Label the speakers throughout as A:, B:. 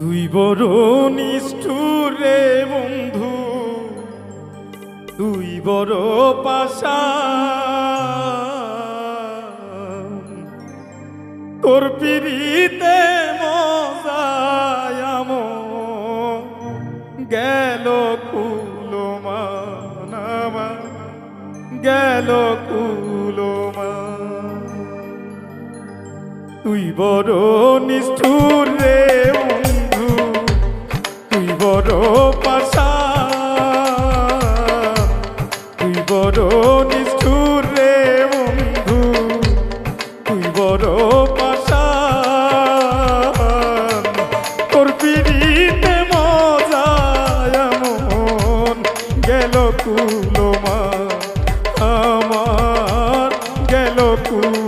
A: তুই বড় নিষ্ঠুর বন্ধু। তুই বড় পাশা। তোর পিড়িতে মজায়াম গেল কুলো মানামা গেল কুলো তুই বড় নিষ্ঠুর পাশা। তুই বড় নিষ্ঠুর রে বন্ধু, তুই বড় পাশা। তোর পিড়িতে মজায় মন গেল কুলোমা, আমার গেল কুলোমা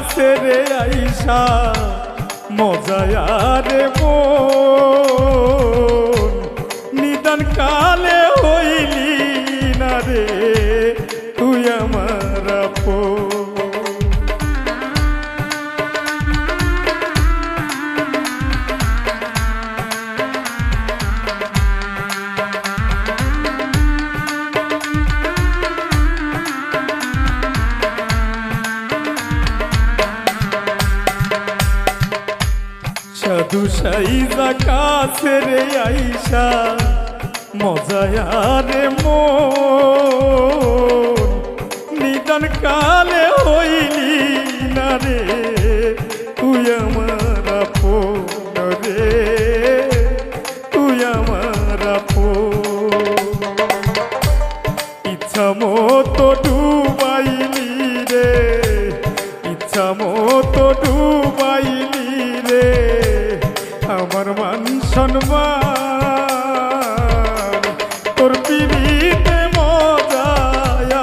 A: কাছে রে আইসা মজায়ারে মন। নিদান কালে সাধু সাইজা কাছে রে আইসা মজায়ারে মো নিদান কালে হইলি না রে তুই আমার সম্মান। তোর পিড়িতে মজায়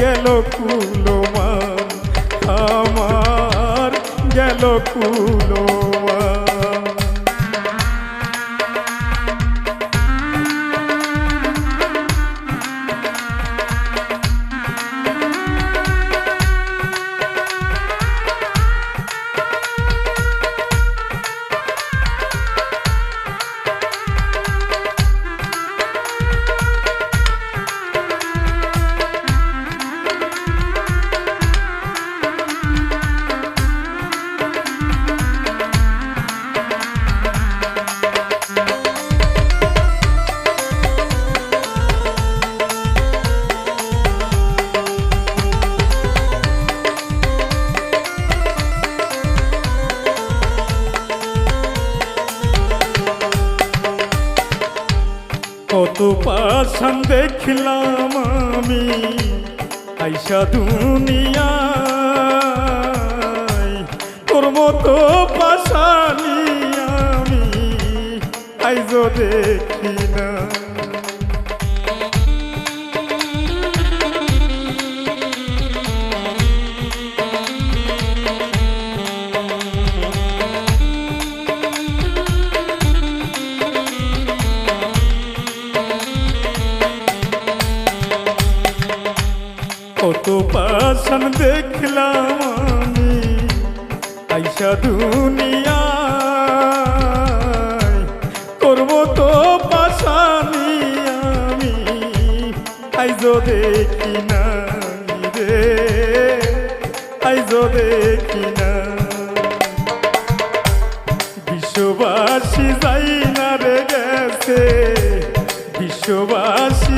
A: গেল কুলোমান আমার গেল কুলোমান কত পাশান দেখলাম আমি আইসা দুনিয়া তোর মতো পাশানি আমি আইজ দেখি না। আইসা দুনিয়ায় করব তো পাশানি আমি। আইজো দেখি না রে, আইজো দেখি না বিশ্ববাসী যাই না রে গেছে, বিশ্ববাসী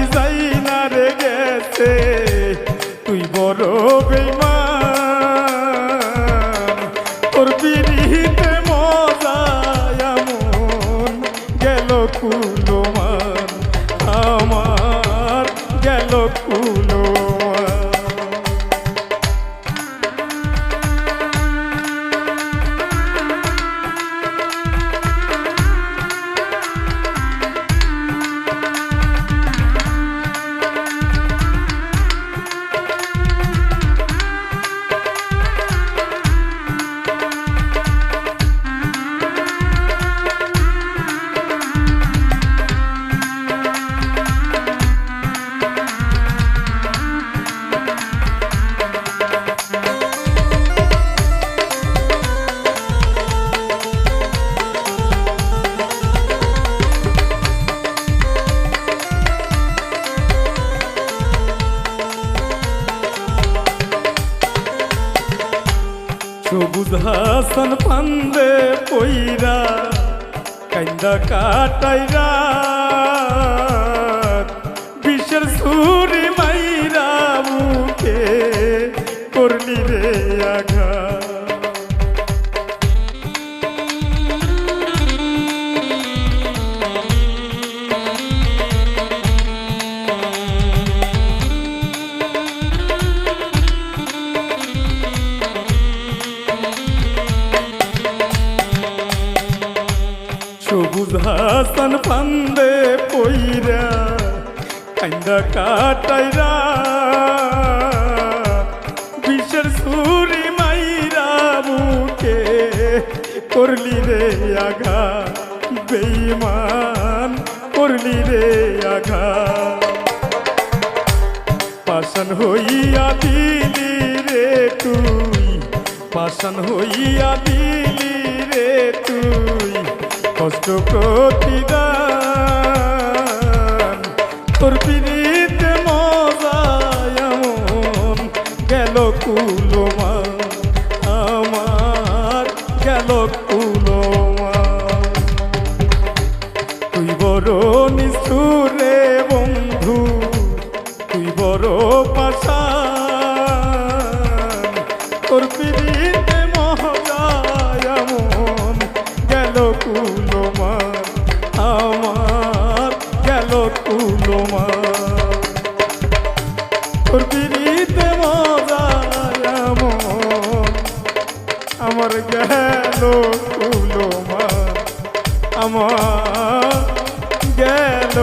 A: সবুজ হাসান পান্দে পইরা কান্দা কাটাইরা বিশ্বের সুরি মাইরা মুখে করলি রে আঘা কান্দা কাটাইরা বিশ্বের সুরি মাইরা মুখে করলি রে আঘা বেইমান করলি রে আঘা পাশান হইয়া দিলি রে তুই পাশান হইয়া দিলি রে তুই, কষ্ট প্রতিদান। গেল কুলোমা। আমার গেল কুলোমার আমার গেল